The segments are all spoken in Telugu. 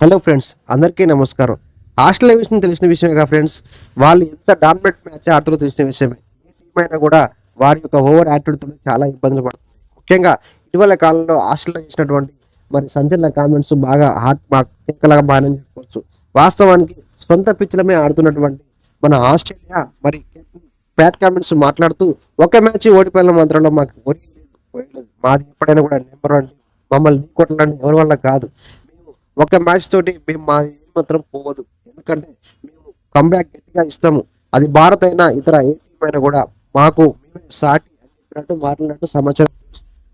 హలో ఫ్రెండ్స్ అందరికీ నమస్కారం. ఆస్ట్రేలియా విషయం తెలిసిన విషయమే కదా ఫ్రెండ్స్ వాళ్ళు ఎంత డామినేట్ మ్యాచ్ ఆడుతుందో తెలిసిన విషయమే. ఏ టీం అయినా కూడా వారి యొక్క ఓవర్ యాటిట్యూడ్తో చాలా ఇబ్బందులు పడుతుంది. ముఖ్యంగా ఇటీవల కాలంలో ఆస్ట్రేలియా చేసినటువంటి మరి సంచలన కామెంట్స్ బాగా హాట్ మార్క్ కేకలాగా బాగానే చెప్పుకోవచ్చు వాస్తవానికి సొంత పిచ్లమే ఆడుతున్నటువంటి మన ఆస్ట్రేలియా మరి ప్యాట్ కామెంట్స్ మాట్లాడుతూ ఒక మ్యాచ్ ఓడిపోయిన మాత్రంలో మాకు ఒరి లేదు మాది ఎప్పుడైనా కూడా నెంబర్ వన్ మమ్మల్ని కొట్టాలని ఎవరి వల్ల కాదు. ఒక మ్యాచ్ తోటి మేము మాది మాత్రం పోవదు ఎందుకంటే మేము కంబ్యాక్ గట్టిగా ఇస్తాము. అది భారత్ అయినా ఇతర ఏ టీం అయినా కూడా మాకు మేమే సాటి అని చెప్పినట్టు మాట్లాడినట్టు సమాచారం.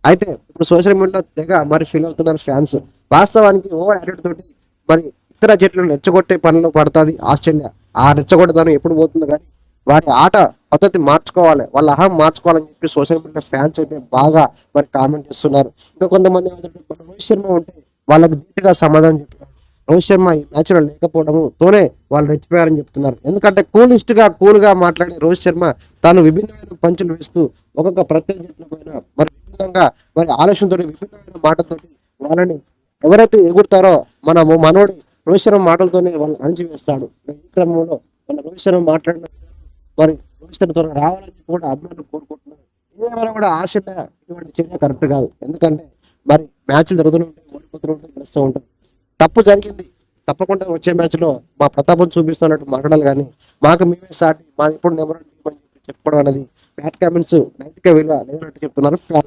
అయితే ఇప్పుడు సోషల్ మీడియాలో తెగ మరి ఫీల్ అవుతున్నారు ఫ్యాన్స్ వాస్తవానికి ఓవర్ యాటిట్యూడ్ తోటి మరి ఇతర జట్లను రెచ్చగొట్టే పనిలో పడుతుంది ఆస్ట్రేలియా. ఆ రెచ్చగొట్టదనం ఎప్పుడు పోతుంది కానీ వారి ఆట పద్ధతి మార్చుకోవాలి. వాళ్ళ అహం మార్చుకోవాలని చెప్పి సోషల్ మీడియా ఫ్యాన్స్ అయితే బాగా మరి కామెంట్ చేస్తున్నారు. ఇంకా కొంతమంది రోహిత్ శర్మ ఉంటే వాళ్ళకు ధీటుగా సమాధానం చెప్పారు రోహిత్ శర్మ ఈ మ్యాచ్లో లేకపోవడము తోనే వాళ్ళు రెచ్చిపోయారని చెప్తున్నారు. ఎందుకంటే కూలిస్ట్గా కూల్గా మాట్లాడే రోహిత్ శర్మ తాను విభిన్నమైన పంచులు వేస్తూ ఒక్కొక్క ప్రత్యేక పైన మరి విభిన్నంగా మరి ఆలోచనతో విభిన్నమైన మాటలతోటి వాళ్ళని ఎవరైతే ఎగురుతారో మన మనోడి రోహిత్ శర్మ మాటలతోనే వాళ్ళు అణిచివేస్తాడు. ఈ క్రమంలో మన రోహిత్ శర్మ మాట్లాడిన మరి రోహిత్ శర్మ త్వరగా రావాలని కూడా అభిమానులు కోరుకుంటున్నారు. ఏదేమైనా కూడా ఆశ ఇటువంటి చర్య కరెక్ట్ కాదు. ఎందుకంటే మరి మ్యాచ్లు జరుగుతూనే ఉంటాయి. ఓడిపోతూనే నడుస్తూ గెలుస్తూ తప్పు జరిగింది. తప్పకుండా వచ్చే మ్యాచ్లో మా ప్రతాపం చూపిస్తున్నట్టు మాట్లాడాలి కానీ మాకు మేమే సాటి మాది ఎప్పుడు నెంబర్ అని చెప్పి చెప్పుకోవడం అనేది బ్యాట్ కామెంట్స్ నైతిక విలువ లేదన్నట్టు చెప్తున్నారు ఫ్యాన్